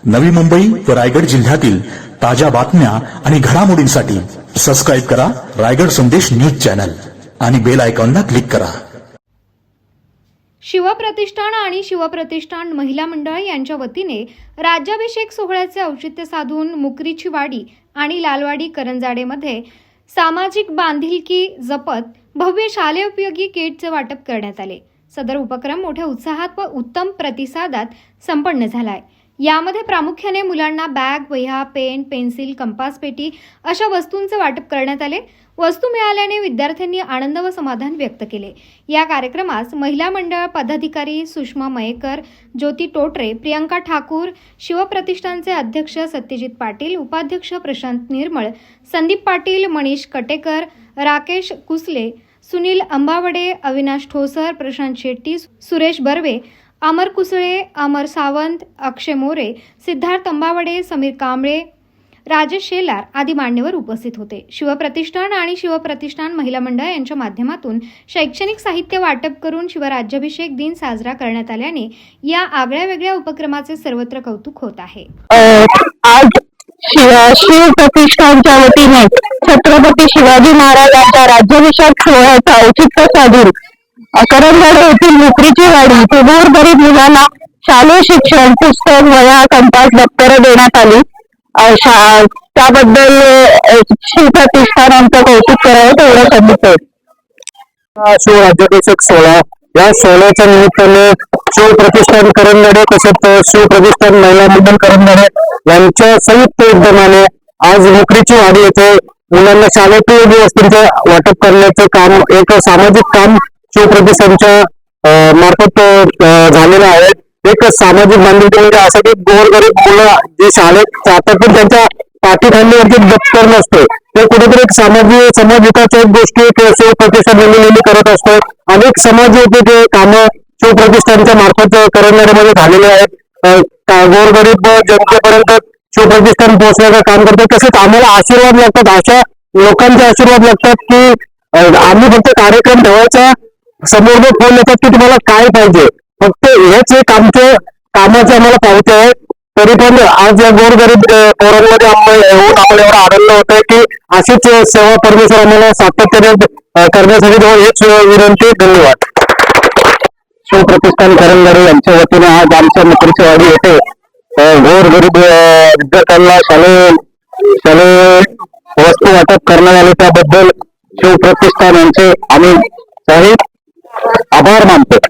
नवी मुंबई व रायगड जिल्ह्यातील ताज्या बातम्या आणि घडामोडींसाठी सबस्क्राईब करा रायगड संदेश न्यूज चॅनल आणि बेल आयकॉनला क्लिक करा. शिवप्रतिष्ठान आणि शिवप्रतिष्ठान महिला मंडळ यांच्या वतीने राज्याभिषेक सोहळ्याचे औचित्य साधून मुकरीची वाडी आणि लालवाडी करंजाडेमध्ये सामाजिक बांधिलकी जपत भव्य शालेय उपयोगी किटचे वाटप करण्यात आले. सदर उपक्रम मोठ्या उत्साहात व उत्तम प्रतिसादात संपन्न झालाय. यामध्ये प्रामुख्याने मुलांना बॅग वह्या पेन पेन्सिल कंपास पेटी अशा वस्तूंचे वाटप करण्यात आले. वस्तू मिळाल्याने विद्यार्थ्यांनी आनंद व समाधान व्यक्त केले. या कार्यक्रमास महिला मंडळ पदाधिकारी सुषमा मयेकर ज्योती टोटरे प्रियंका ठाकूर शिवप्रतिष्ठानचे अध्यक्ष सत्यजित पाटील उपाध्यक्ष प्रशांत निर्मळ संदीप पाटील मनीष कटेकर राकेश कुसले सुनील अंबावडे अविनाश ठोसर प्रशांत शेट्टी सुरेश बर्वे अमर कुसळे अमर सावंत अक्षय मोरे सिद्धार्थ अंबावडे समीर कांबळे राजेश शेलार आदी मान्यवर उपस्थित होते. शिवप्रतिष्ठान आणि शिवप्रतिष्ठान महिला मंडळ यांच्या माध्यमातून शैक्षणिक साहित्य वाटप करून शिवराज्याभिषेक दिन साजरा करण्यात आल्याने या आगळ्या वेगळ्या उपक्रमाचे सर्वत्र कौतुक होत आहे. आज शिव शिव प्रतिष्ठानच्या वतीने छत्रपती शिवाजी महाराजांच्या राज्याभिषेक सोहळ्याचा औचित्य साधून करंजवाडी येथील नोकरीची वाढी येथे गोरगरीब मुलांना शालेय शिक्षण पुस्तक वया कंपास दप्तर देण्यात आली. शा- त्याबद्दल श्री प्रतिष्ठान आमचं कौतुक करावं तेवढं सांगितलं शिव राज्याभिषेक सोहळा. या सोहळ्याच्या निमित्ताने शिव प्रतिष्ठान करंजाडे तसेच शिव प्रतिष्ठान महिला मंडळ करंजाडे यांच्या संयुक्त उद्यमाने आज नोकरीची वाढी येथे मुलांना शालेय वस्तूंचे वाटप करण्याचे काम एक सामाजिक काम शिवप्रतिष्ठानच्या मार्फत झालेला आहे एक सामाजिक बांधिलकी म्हणजे असं की गोरगरीब मुलं जे शाळेत जातात पण त्यांच्या पाठीखांदीवरती दप्तर नसते. ते कुठेतरी एक सामाजिक समाज समाजहिताच्या एक गोष्टी शिवप्रतिष्ठान नेहमी करत असतो अनेक समाज ते कामं शिवप्रतिष्ठानच्या मार्फत करणाऱ्यामध्ये झालेले आहेत. का- गोरगरीब जनतेपर्यंत शिवप्रतिष्ठान पोहोचण्याचं काम करतात. तसेच आम्हाला आशीर्वाद लागतात. अशा लोकांचे आशीर्वाद लागतात की आम्ही फक्त कार्यक्रम ठेवायचा समोर जे फोन येतात की तुम्हाला काय पाहिजे? फक्त हेच एक आमचं कामाचे आम्हाला पावते आहे. तरी पण आज या गोरगरीब पोरांमध्ये येऊन आम्हाला एवढा आनंद होतोय आहे की अशीच सेवा परमेश्वर आम्हाला सातत्याने करण्यासाठी जवळ हेच विनंती धन्यवाद. शिवप्रतिष्ठान करंगारे यांच्या वतीने आज आमच्या नोकरीची वाडी येते गोरगरीब विद्यार्थ्यांना शालेय शालेय वस्तू वाटप करण्यात आले त्याबद्दल शिवप्रतिष्ठान यांचे आम्ही साहेब அபாரமா இருந்தது